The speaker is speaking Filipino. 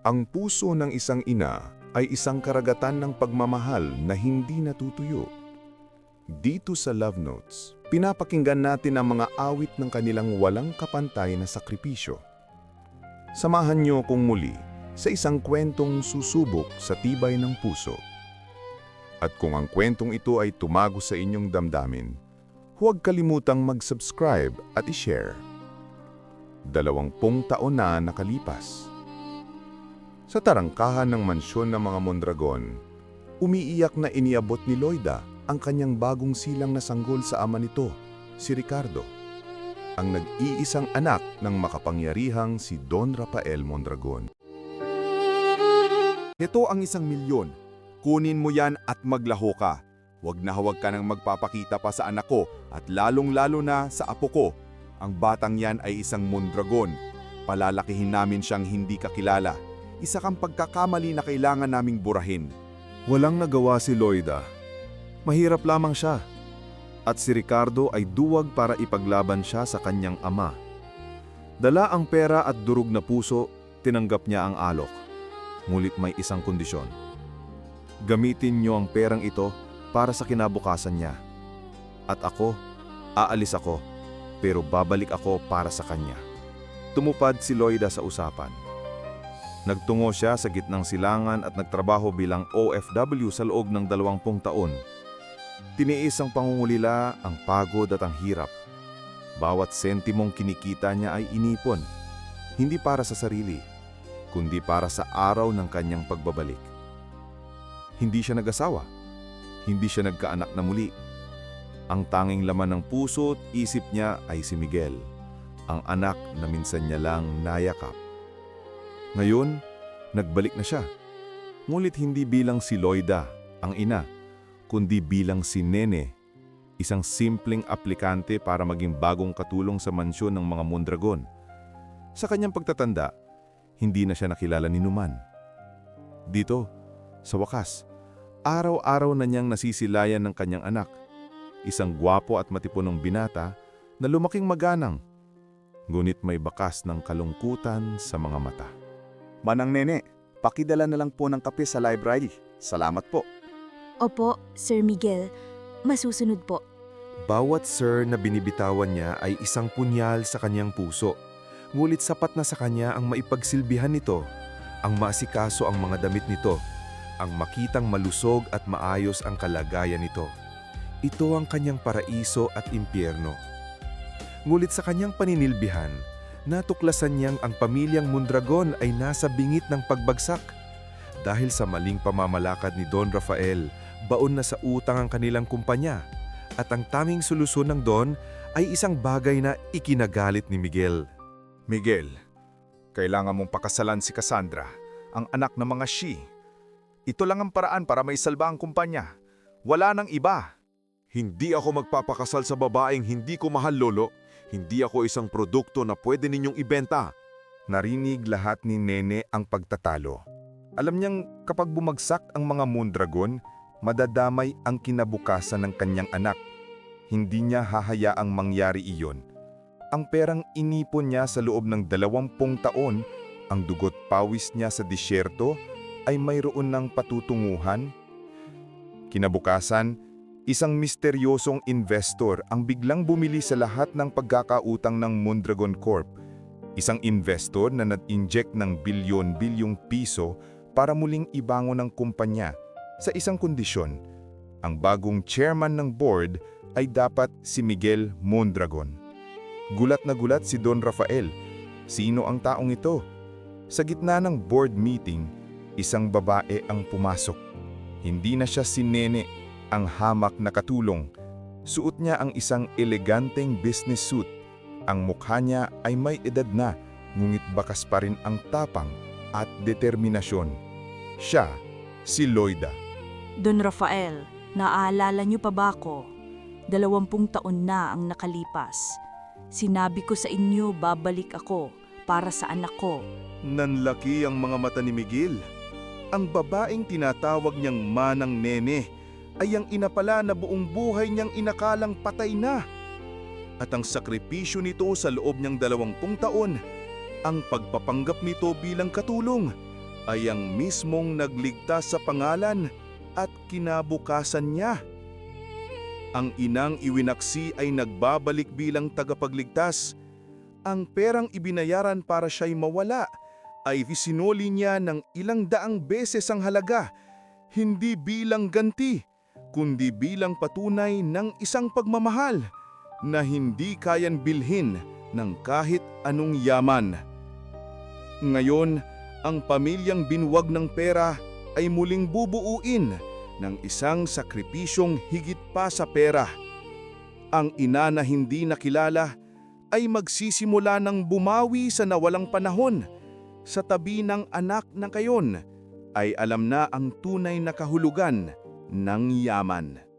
Ang puso ng isang ina ay isang karagatan ng pagmamahal na hindi natutuyo. Dito sa Love Notes, pinapakinggan natin ang mga awit ng kanilang walang kapantay na sakripisyo. Samahan niyo kong muli sa isang kwentong susubok sa tibay ng puso. At kung ang kwentong ito ay tumago sa inyong damdamin, huwag kalimutang mag-subscribe at i-share. Dalawampung taon na nakalipas. Sa tarangkahan ng mansyon ng mga Mondragon, umiiyak na iniabot ni Loida ang kanyang bagong silang na sanggol sa ama nito, si Ricardo. Ang nag-iisang anak ng makapangyarihang si Don Rafael Mondragon. Ito ang isang milyon. Kunin mo yan at maglaho ka. Huwag na huwag ka nang magpapakita pa sa anak ko at lalong-lalo na sa apo ko. Ang batang yan ay isang mondragon. Palalakihin namin siyang hindi kakilala. Isa kang pagkakamali na kailangan naming burahin. Walang nagawa si Loida. Mahirap lamang siya. At si Ricardo ay duwag para ipaglaban siya sa kanyang ama. Dala ang pera at durog na puso, tinanggap niya ang alok. Ngunit may isang kondisyon. Gamitin niyo ang perang ito para sa kinabukasan niya. At ako, aalis ako, pero babalik ako para sa kanya. Tumupad si Loida sa usapan. Nagtungo siya sa gitnang silangan at nagtrabaho bilang OFW sa loob ng dalawampung taon. Tiniis ang pangungulila, ang pagod at ang hirap. Bawat sentimong kinikita niya ay inipon, hindi para sa sarili, kundi para sa araw ng kanyang pagbabalik. Hindi siya nag-asawa, hindi siya nagkaanak na muli. Ang tanging laman ng puso at isip niya ay si Miguel, ang anak na minsan niya lang nayakap. Ngayon, nagbalik na siya. Ngunit hindi bilang si Loida, ang ina, kundi bilang si Nene, isang simpleng aplikante para maging bagong katulong sa mansyon ng mga Mondragon. Sa kanyang pagtatanda, hindi na siya nakilala ni Numan. Dito, sa wakas, araw-araw na niyang nasisilayan ng kanyang anak, isang gwapo at matipunong binata na lumaking maganang, ngunit may bakas ng kalungkutan sa mga mata. Manang nene, pakidala na lang po ng kape sa library. Salamat po. Opo, Sir Miguel. Masusunod po. Bawat sir na binibitawan niya ay isang punyal sa kanyang puso. Ngunit sapat na sa kanya ang maipagsilbihan nito, ang maasikaso ang mga damit nito, ang makitang malusog at maayos ang kalagayan nito. Ito ang kanyang paraiso at impyerno. Ngunit sa kanyang paninilbihan, natuklasan niyang ang pamilyang Mondragon ay nasa bingit ng pagbagsak. Dahil sa maling pamamalakad ni Don Rafael, baon na sa utang ang kanilang kumpanya. At ang tanging solusyon ng Don ay isang bagay na ikinagalit ni Miguel. Miguel, kailangan mong pakasalan si Cassandra, ang anak ng mga Shi. Ito lang ang paraan para may salba ang kumpanya. Wala nang iba. Hindi ako magpapakasal sa babaeng hindi ko mahal, Lolo. Hindi ako isang produkto na pwede ninyong ibenta. Narinig lahat ni Nene ang pagtatalo. Alam niyang kapag bumagsak ang mga Mondragon, madadamay ang kinabukasan ng kanyang anak. Hindi niya hahayaang mangyari iyon. Ang perang inipon niya sa loob ng dalawampung taon, ang dugot pawis niya sa disyerto ay mayroon ng patutunguhan. Kinabukasan, isang misteryosong investor ang biglang bumili sa lahat ng pagkakautang ng Mondragon Corp. Isang investor na nag-inject ng bilyon-bilyong piso para muling ibangon ang kumpanya sa isang kondisyon. Ang bagong chairman ng board ay dapat si Miguel Mondragon. Gulat na gulat si Don Rafael. Sino ang taong ito? Sa gitna ng board meeting, isang babae ang pumasok. Hindi na siya si Nene, ang hamak na katulong. Suot niya ang isang eleganteng business suit. Ang mukha niya ay may edad na, ngunit bakas pa rin ang tapang at determinasyon. Siya, si Loida. Don Rafael, naaalala niyo pa ba ako? Dalawampung taon na ang nakalipas. Sinabi ko sa inyo babalik ako para sa anak ko. Nanlaki ang mga mata ni Miguel. Ang babaeng tinatawag niyang manang nene ay ang ina pala na buong buhay niyang inakalang patay na. At ang sakripisyo nito sa loob niyang dalawampung taon, ang pagpapanggap nito bilang katulong, ay ang mismong nagligtas sa pangalan at kinabukasan niya. Ang inang iwinaksi ay nagbabalik bilang tagapagligtas. Ang perang ibinayaran para siya'y mawala ay isinuli niya ng ilang daang beses ang halaga, hindi bilang ganti, kundi bilang patunay ng isang pagmamahal na hindi kayan bilhin ng kahit anong yaman. Ngayon, ang pamilyang binwag ng pera ay muling bubuuin ng isang sakripisyong higit pa sa pera. Ang ina na hindi nakilala ay magsisimula ng bumawi sa nawalang panahon. Sa tabi ng anak na kayon ay alam na ang tunay na kahulugan ng yaman.